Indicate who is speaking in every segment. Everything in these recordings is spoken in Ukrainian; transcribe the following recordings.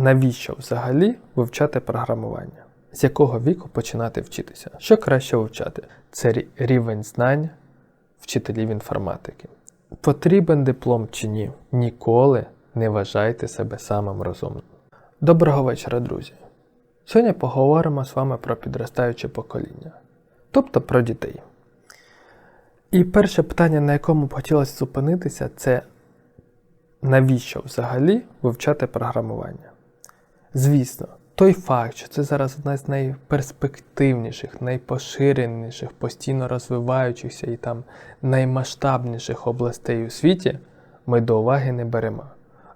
Speaker 1: навіщо взагалі вивчати програмування? З якого віку починати вчитися? Що краще вивчати? Це рівень знань вчителів інформатики. Потрібен диплом чи ні? Ніколи не вважайте себе самим розумним. Доброго вечора, друзі! Сьогодні поговоримо з вами про підростаюче покоління, тобто про дітей. І перше питання, на якому б хотілося зупинитися, це навіщо взагалі вивчати програмування? Звісно, той факт, що це зараз одна з найперспективніших, найпоширеніших, постійно розвиваючихся і там наймасштабніших областей у світі, ми до уваги не беремо.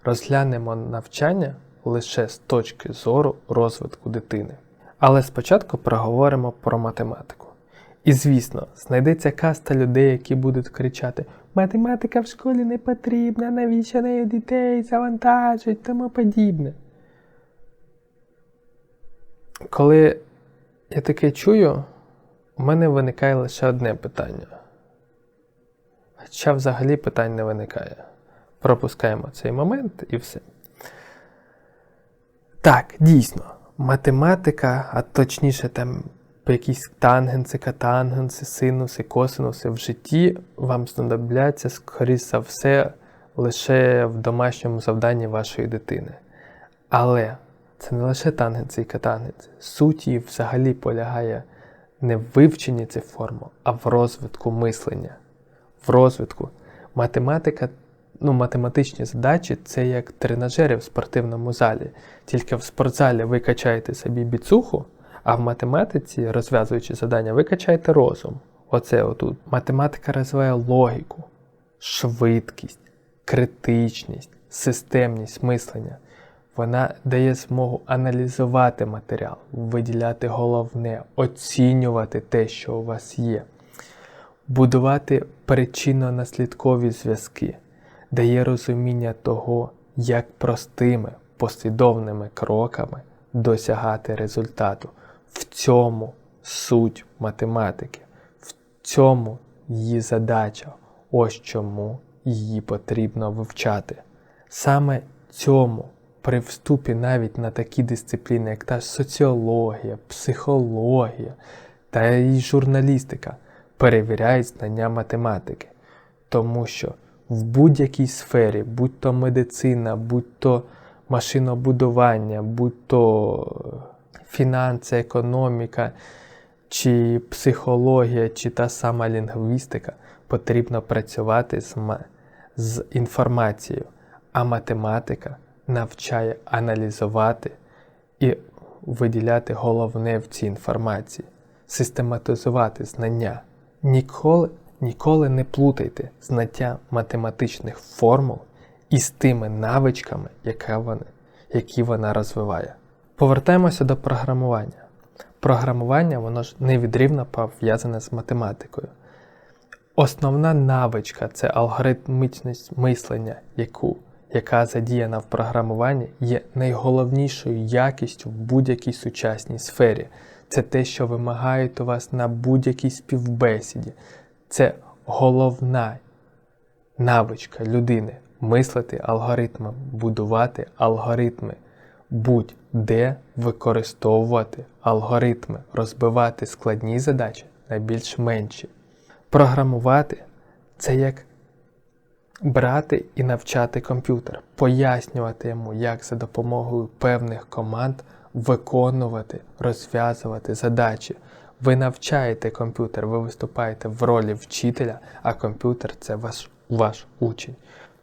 Speaker 1: Розглянемо навчання лише з точки зору розвитку дитини. Але спочатку проговоримо про математику. І звісно, знайдеться каста людей, які будуть кричати: Математика в школі не потрібна, навіщо нею дітей завантажують, тому подібне. Коли я таке чую, у мене виникає лише одне питання. Хоча взагалі питань не виникає. Пропускаємо цей момент і все. Так, дійсно, математика, а точніше там якісь тангенси, катангенси, синуси, косинуси в житті вам знадобляться, скоріше за все, лише в домашньому завданні вашої дитини. Але це не лише тангенси і катангенси. Суть її взагалі полягає не в вивченні цих формул, а в розвитку мислення. В розвитку. Математика, ну, математичні задачі це як тренажери в спортивному залі. Тільки в спортзалі ви качаєте собі біцуху, а в математиці, розв'язуючи завдання, ви качаєте розум. Оце отут. Математика розвиває логіку, швидкість, критичність, системність мислення. Вона дає змогу аналізувати матеріал, виділяти головне, оцінювати те, що у вас є, будувати причинно-наслідкові зв'язки, дає розуміння того, як простими послідовними кроками досягати результату. В цьому суть математики, в цьому її задача. Ось чому її потрібно вивчати. Саме цьому при вступі навіть на такі дисципліни, як та соціологія, психологія та і журналістика, перевіряють знання математики. Тому що в будь-якій сфері, будь то медицина, будь то машинобудування, будь то фінанси, економіка, чи психологія, чи та сама лінгвістика, потрібно працювати з, з інформацією, а математика навчає аналізувати і виділяти головне в цій інформації, систематизувати знання. Ніколи, ніколи не плутайте знаття математичних формул із тими навичками, які вона розвиває. Повертаємося до програмування. Програмування воно ж невідрівно пов'язане з математикою. Основна навичка це алгоритмічність мислення, яку, яка задіяна в програмуванні, є найголовнішою якістю в будь-якій сучасній сфері. Це те, що вимагають у вас на будь-якій співбесіді. Це головна навичка людини мислити алгоритмом, будувати алгоритми, будь-де використовувати алгоритми, розбивати складні задачі на більш менші. Програмувати це як брати і навчати комп'ютер, пояснювати йому, як за допомогою певних команд виконувати, розв'язувати задачі. Ви навчаєте комп'ютер, ви виступаєте в ролі вчителя, а комп'ютер це ваш, ваш учень.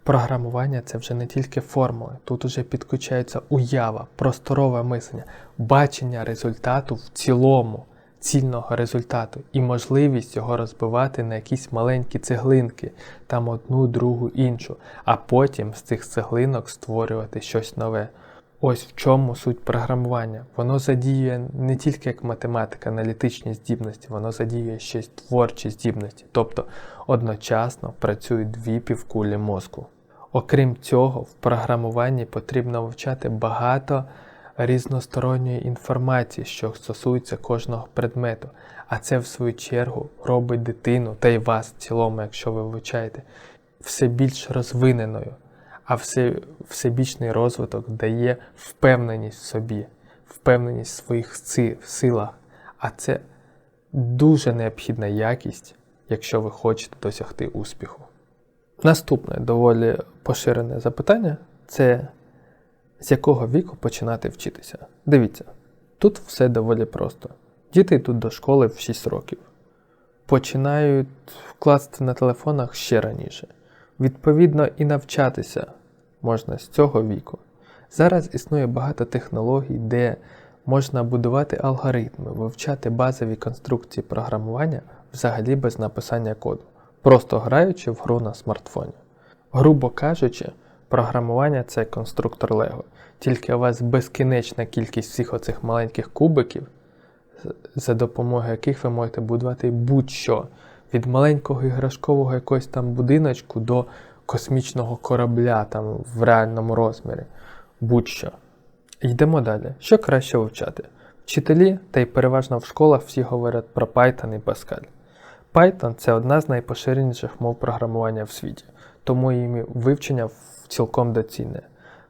Speaker 1: Програмування це вже не тільки формули, тут уже підключається уява, просторове мислення, бачення результату в цілому, цільного результату і можливість його розбивати на якісь маленькі цеглинки, там одну, другу, іншу, а потім з цих цеглинок створювати щось нове. Ось в чому суть програмування. Воно задіює не тільки як математика, аналітичні здібності, воно задіює ще й творчі здібності, тобто одночасно працюють дві півкулі мозку. Окрім цього, в програмуванні потрібно вивчати багато різносторонньої інформації, що стосується кожного предмету, а це в свою чергу робить дитину та й вас в цілому, якщо ви вивчаєте, все більш розвиненою. а все, всебічний розвиток дає впевненість в собі, впевненість в своїх силах. А це дуже необхідна якість, якщо ви хочете досягти успіху. Наступне доволі поширене запитання це з якого віку починати вчитися? Дивіться, тут все доволі просто. Діти йдуть до школи в 6 років, починають вкласти на телефонах ще раніше. Відповідно, і навчатися можна з цього віку. Зараз існує багато технологій, де можна будувати алгоритми, вивчати базові конструкції програмування взагалі без написання коду, просто граючи в гру на смартфоні. Грубо кажучи, програмування це конструктор Лего, тільки у вас безкінечна кількість всіх оцих маленьких кубиків, за допомогою яких ви можете будувати будь-що. Від маленького іграшкового якогось там будиночку до космічного корабля там в реальному розмірі. Будь-що. Йдемо далі. Що краще вивчати? Вчителі, та й переважно в школах всі говорять про Python і Pascal. Python це одна з найпоширеніших мов програмування в світі, тому її вивчення цілком доцільне.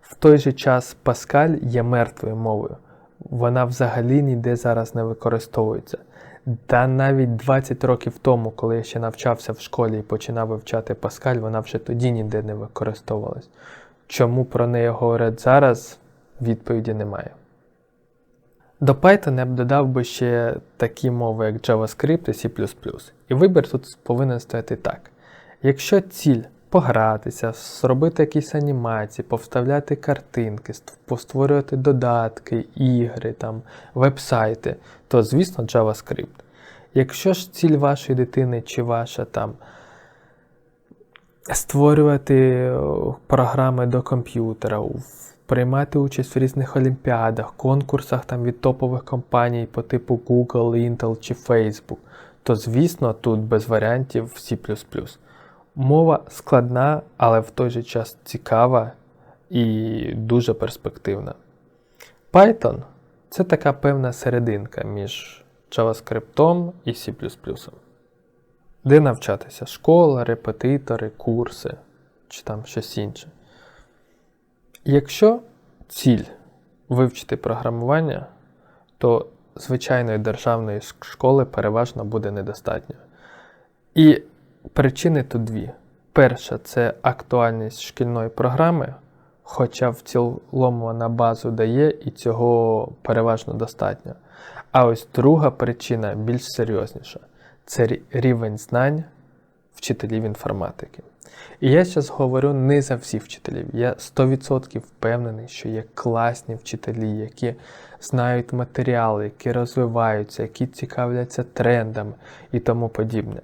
Speaker 1: В той же час Pascal є мертвою мовою. Вона взагалі ніде зараз не використовується. Та навіть 20 років тому, коли я ще навчався в школі і починав вивчати Pascal, вона вже тоді ніде не використовувалась. Чому про неї говорять зараз, відповіді немає. До Python я б додав би ще такі мови, як JavaScript і C. І вибір тут повинен стояти так. Якщо ціль погратися, зробити якісь анімації, повставляти картинки, постворювати додатки, ігри, там, вебсайти, то звісно JavaScript. Якщо ж ціль вашої дитини чи ваша там створювати програми до комп'ютера, приймати участь в різних олімпіадах, конкурсах там від топових компаній по типу Google, Intel чи Facebook, то звісно тут без варіантів C. Мова складна, але в той же час цікава і дуже перспективна. Python це така певна серединка між JavaScript і C. Де навчатися? Школа, репетитори, курси чи там щось інше. Якщо ціль вивчити програмування, то звичайної державної школи переважно буде недостатньо. І причини тут дві. Перша це актуальність шкільної програми, хоча в цілому вона базу дає і цього переважно достатньо. А ось друга причина більш серйозніша це рівень знань вчителів інформатики. І я зараз говорю не за всіх вчителів. Я 100% впевнений, що є класні вчителі, які знають матеріали, які розвиваються, які цікавляться трендами і тому подібне.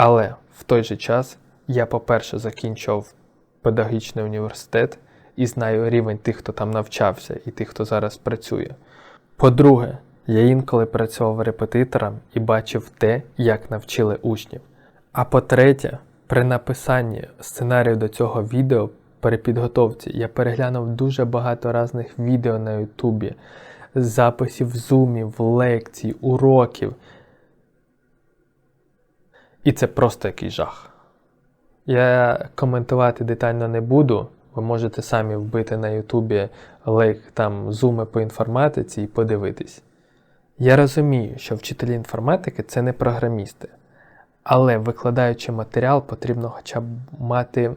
Speaker 1: Але в той же час я, по-перше, закінчив педагогічний університет і знаю рівень тих, хто там навчався, і тих, хто зараз працює. По-друге, я інколи працював репетитором і бачив те, як навчили учнів. А по-третє, при написанні сценарію до цього відео при підготовці я переглянув дуже багато різних відео на Ютубі, записів зумів, лекцій, уроків. І це просто якийсь жах. Я коментувати детально не буду. Ви можете самі вбити на Ютубі лейк там зуми по інформатиці і подивитись. Я розумію, що вчителі інформатики це не програмісти, але викладаючи матеріал, потрібно хоча б мати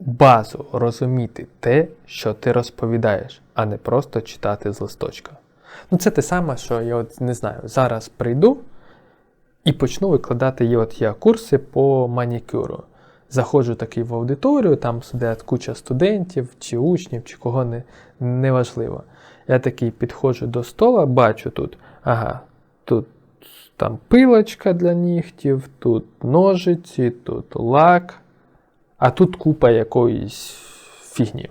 Speaker 1: базу, розуміти те, що ти розповідаєш, а не просто читати з листочка. Ну, це те саме, що я от не знаю, зараз прийду і почну викладати є от я курси по манікюру. Заходжу такий в аудиторію, там сидять куча студентів, чи учнів, чи кого не, неважливо. Я такий підходжу до стола, бачу тут, ага, тут там пилочка для нігтів, тут ножиці, тут лак, а тут купа якоїсь фігні.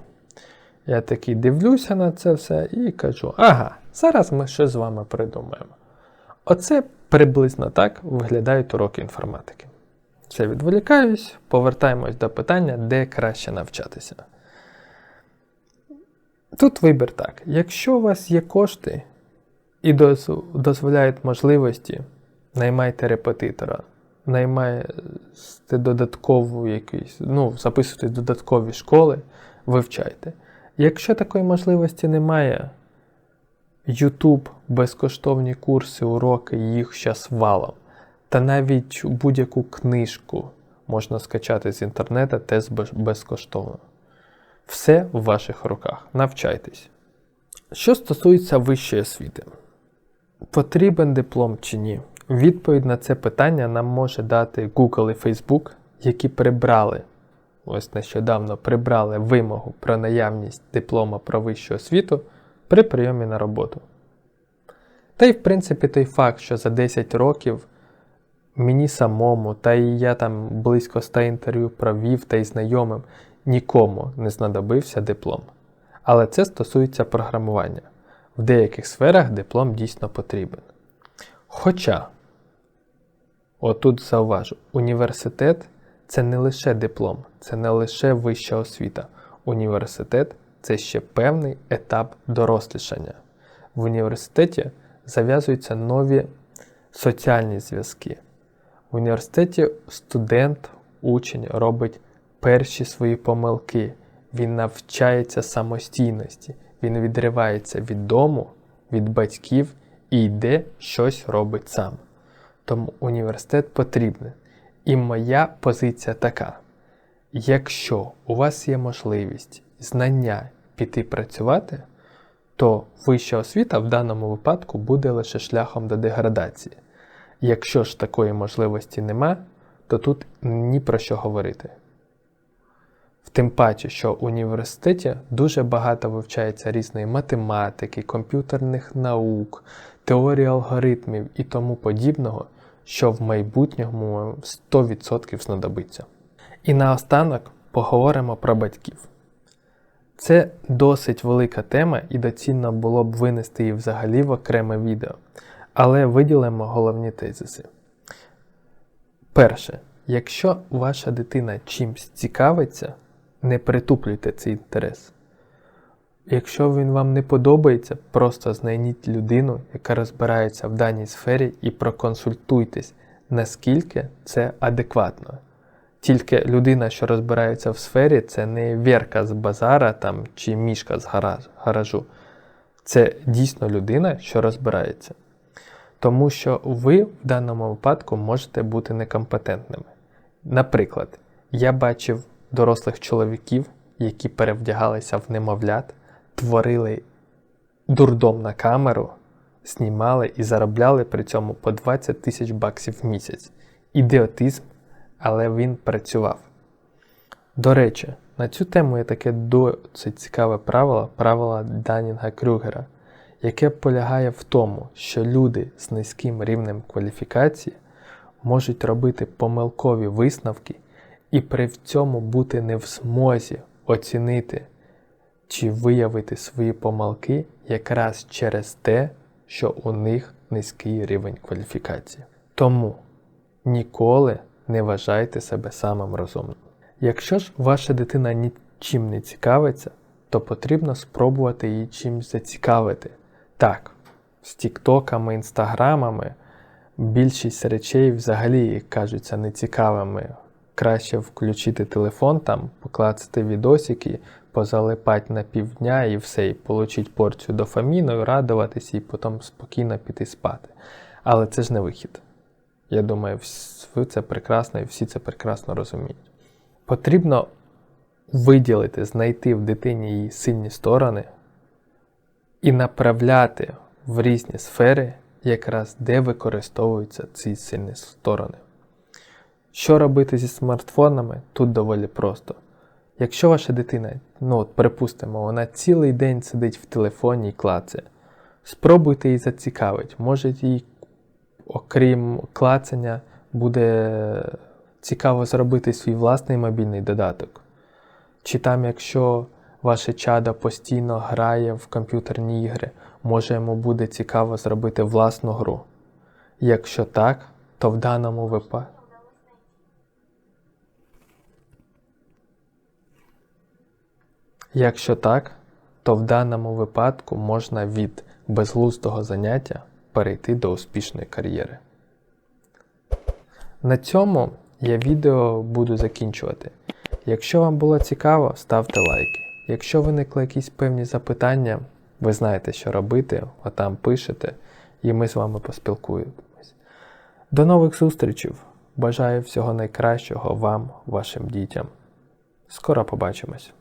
Speaker 1: Я такий дивлюся на це все і кажу: ага, зараз ми щось з вами придумаємо. Оце приблизно так виглядають уроки інформатики. Це відволікаюсь, повертаємось до питання, де краще навчатися. Тут вибір так. Якщо у вас є кошти і дозволяють можливості, наймайте репетитора. наймаєте додаткову якийсь, ну, записуєте додаткові школи, вивчайте. Якщо такої можливості немає, YouTube, безкоштовні курси, уроки, їх зараз валом. Та навіть будь-яку книжку можна скачати з інтернету теж безкоштовно. Все в ваших руках. Навчайтесь. Що стосується вищої освіти, потрібен диплом чи ні? Відповідь на це питання нам може дати Google і Facebook, які прибрали, ось нещодавно прибрали вимогу про наявність диплома про вищу освіту при прийомі на роботу. Та й в принципі той факт, що за 10 років мені самому, та і я там близько 100 інтерв'ю провів та й знайомим, нікому не знадобився диплом. Але це стосується програмування. В деяких сферах диплом дійсно потрібен. Хоча, отут зауважу, університет це не лише диплом, це не лише вища освіта. Університет це ще певний етап дорослішання. В університеті зав'язуються нові соціальні зв'язки. В університеті студент, учень робить перші свої помилки. Він навчається самостійності, він відривається від дому, від батьків і йде щось робить сам. Тому університет потрібен. І моя позиція така: якщо у вас є можливість, знання піти працювати, то вища освіта в даному випадку буде лише шляхом до деградації. Якщо ж такої можливості нема, то тут ні про що говорити. В тим паче, що в університеті дуже багато вивчається різної математики, комп'ютерних наук, теорії алгоритмів і тому подібного, що в майбутньому 100% знадобиться. І наостанок поговоримо про батьків. Це досить велика тема і доцільно було б винести її взагалі в окреме відео, але виділимо головні тезиси. Перше, якщо ваша дитина чимсь цікавиться, не притуплюйте цей інтерес. Якщо він вам не подобається, просто знайдіть людину, яка розбирається в даній сфері, і проконсультуйтесь, наскільки це адекватно. Тільки людина, що розбирається в сфері, це не вірка з базара там, чи мішка з гаражу. Це дійсно людина, що розбирається. Тому що ви в даному випадку можете бути некомпетентними. Наприклад, я бачив дорослих чоловіків, які перевдягалися в немовлят, творили дурдом на камеру, знімали і заробляли при цьому по 20 тисяч баксів в місяць. Ідіотизм, але він працював. До речі, на цю тему є таке досить цікаве правило, правило Данінга Крюгера, яке полягає в тому, що люди з низьким рівнем кваліфікації можуть робити помилкові висновки і при цьому бути не в змозі оцінити чи виявити свої помилки якраз через те, що у них низький рівень кваліфікації. Тому ніколи не вважайте себе самим розумним. Якщо ж ваша дитина нічим не цікавиться, то потрібно спробувати її чимось зацікавити. Так, з тіктоками, інстаграмами більшість речей взагалі кажуться нецікавими. Краще включити телефон, там, поклацати відосики, позалипати на півдня і все, і отримати порцію дофаміну, і радуватися, і потім спокійно піти спати. Але це ж не вихід. Я думаю, ви це прекрасно і всі це прекрасно розуміють. Потрібно виділити, знайти в дитині її сильні сторони і направляти в різні сфери, якраз де використовуються ці сильні сторони. Що робити зі смартфонами? Тут доволі просто. Якщо ваша дитина, ну от припустимо, вона цілий день сидить в телефоні і клацає, спробуйте її зацікавити. Може їй, окрім клацання, буде цікаво зробити свій власний мобільний додаток. Чи там, якщо ваше чадо постійно грає в комп'ютерні ігри, може йому буде цікаво зробити власну гру. Якщо так, то в даному випадку. Якщо так, то в даному випадку можна від безглуздого заняття перейти до успішної кар'єри. На цьому я відео буду закінчувати. Якщо вам було цікаво, ставте лайки. Якщо виникли якісь певні запитання, ви знаєте, що робити, отам пишете, і ми з вами поспілкуємось. До нових зустрічей! Бажаю всього найкращого вам, вашим дітям. Скоро побачимось!